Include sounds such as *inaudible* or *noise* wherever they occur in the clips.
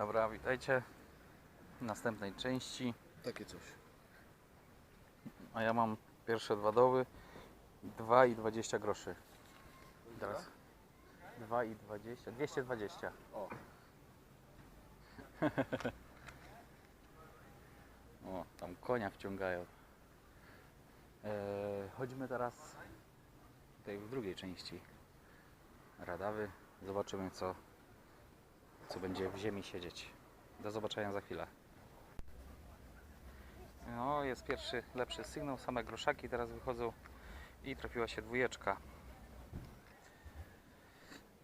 Dobra, witajcie w następnej części. Takie coś. A ja mam pierwsze dwa doły 2,20 groszy. Teraz 2,20 220. O. *laughs* o, tam konia wciągają. Eee, chodźmy teraz tutaj w drugiej części Radawy. Zobaczymy co, co będzie w ziemi siedzieć. Do zobaczenia za chwilę. No, jest pierwszy lepszy sygnał, same groszaki teraz wychodzą i trafiła się dwójeczka.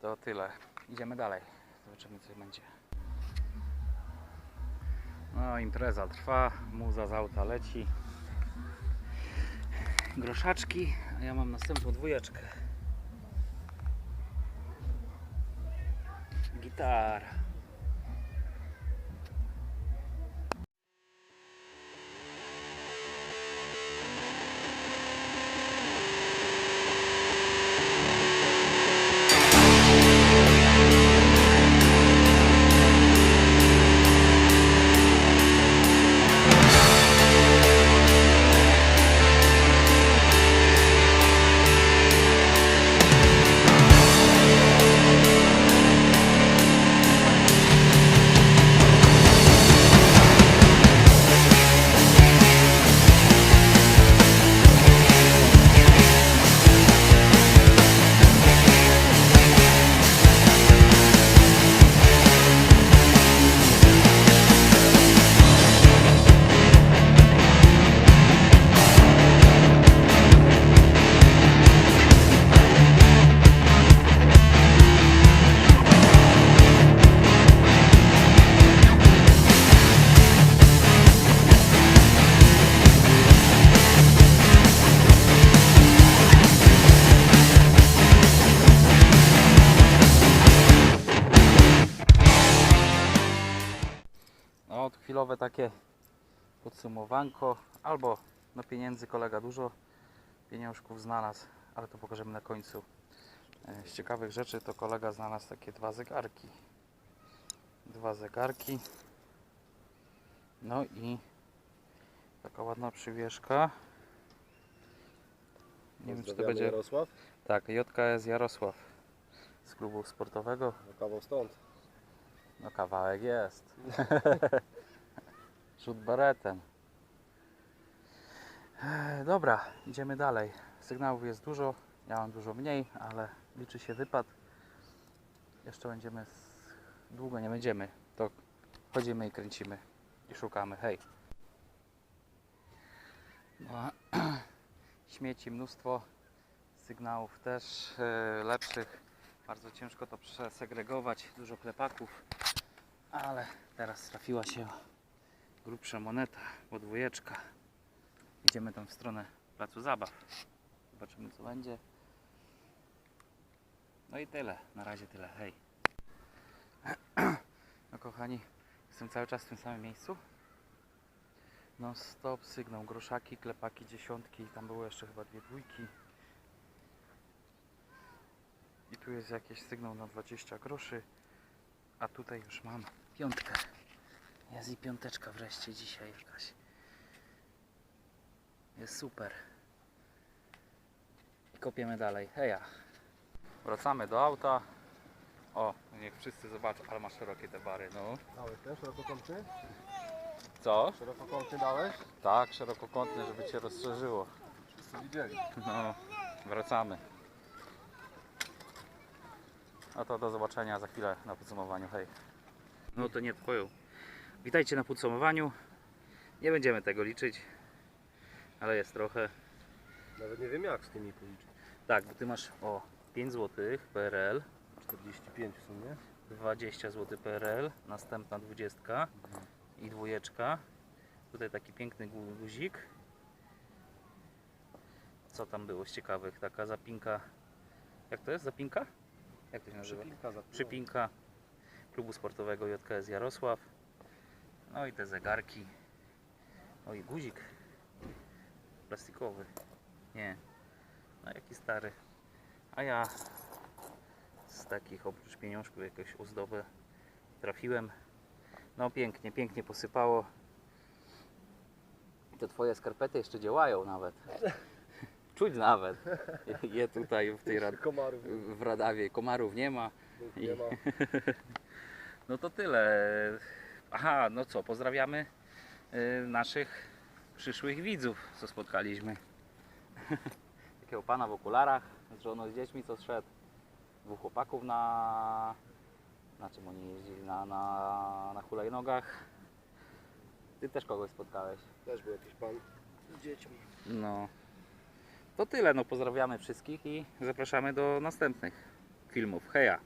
To tyle. Idziemy dalej. Zobaczymy co będzie. No, impreza trwa, muza z auta leci. Groszaczki, a ja mam następną dwójeczkę. guitarra. Chwilowe takie podsumowanko. Albo no pieniędzy kolega dużo pieniążków znalazł, ale to pokażemy na końcu. E, Z ciekawych rzeczy to kolega znalazł takie dwa zegarki. Dwa zegarki. No i taka ładna przywieszka. Nie wiem czy to będzie. Jarosław. Tak, JKS Jarosław z klubu sportowego. No kawał stąd. No kawałek jest. *laughs* Rzut beretem. Ech, Dobra, idziemy dalej. Sygnałów jest dużo, ja mam dużo mniej, ale liczy się wypad. Jeszcze będziemy, długo nie będziemy, to chodzimy i kręcimy i szukamy, hej. No, *clears throat* śmieci mnóstwo, sygnałów też e, lepszych. Bardzo ciężko to przesegregować, dużo klepaków ale teraz trafiła się grubsza moneta, podwójeczka. Idziemy tam w stronę placu zabaw. Zobaczymy co będzie. No i tyle, na razie tyle, hej. *clears throat* No kochani, jestem cały czas w tym samym miejscu. No stop, sygnał, groszaki, klepaki, dziesiątki, tam było jeszcze chyba dwie dwójki. I tu jest jakiś sygnał na 20 groszy. A tutaj już mam piątkę. Jest i piąteczka wreszcie dzisiaj jakaś. Jest super. I kopiemy dalej. Heja. Wracamy do auta. O, niech wszyscy zobaczą, ale ma szerokie te bary, no. Dałeś też szerokokątny? Co? Szerokokątny dałeś? Tak, szerokokątne, żeby cię rozszerzyło. Wszyscy widzieli. No, wracamy. No to do zobaczenia za chwilę na podsumowaniu. Hej. No to nie twoją. Witajcie na podsumowaniu. Nie będziemy tego liczyć, ale jest trochę. Nawet nie wiem jak z tymi policzyć. Tak, bo ty masz o 5 zł PRL, 45 w sumie. 20 zł PRL, następna 20 i dwójeczka. Tutaj taki piękny gu- guzik. Co tam było z ciekawych? Taka zapinka. Jak to jest? Zapinka? Jak to się nazywa? Przypinka za Przypinka klubu sportowego JKS Jarosław. No i te zegarki. O i guzik. Plastikowy. Nie. No jaki stary. A ja z takich oprócz pieniążków jakąś ozdobę trafiłem. No pięknie, pięknie posypało. I te twoje skarpety jeszcze działają nawet. *laughs* Czuć nawet. Je tutaj w tej rad... W Radawie. Komarów nie ma. nie ma. *laughs* No to tyle. Aha, no co, pozdrawiamy y, naszych przyszłych widzów, co spotkaliśmy. *laughs* Takiego pana w okularach z żoną, z dziećmi, co szedł. Dwóch chłopaków na... Na czym oni jeździli? Na, na, na hulajnogach. Ty też kogoś spotkałeś. Też był jakiś pan z dziećmi. No. To tyle, no pozdrawiamy wszystkich i zapraszamy do następnych filmów. Heja!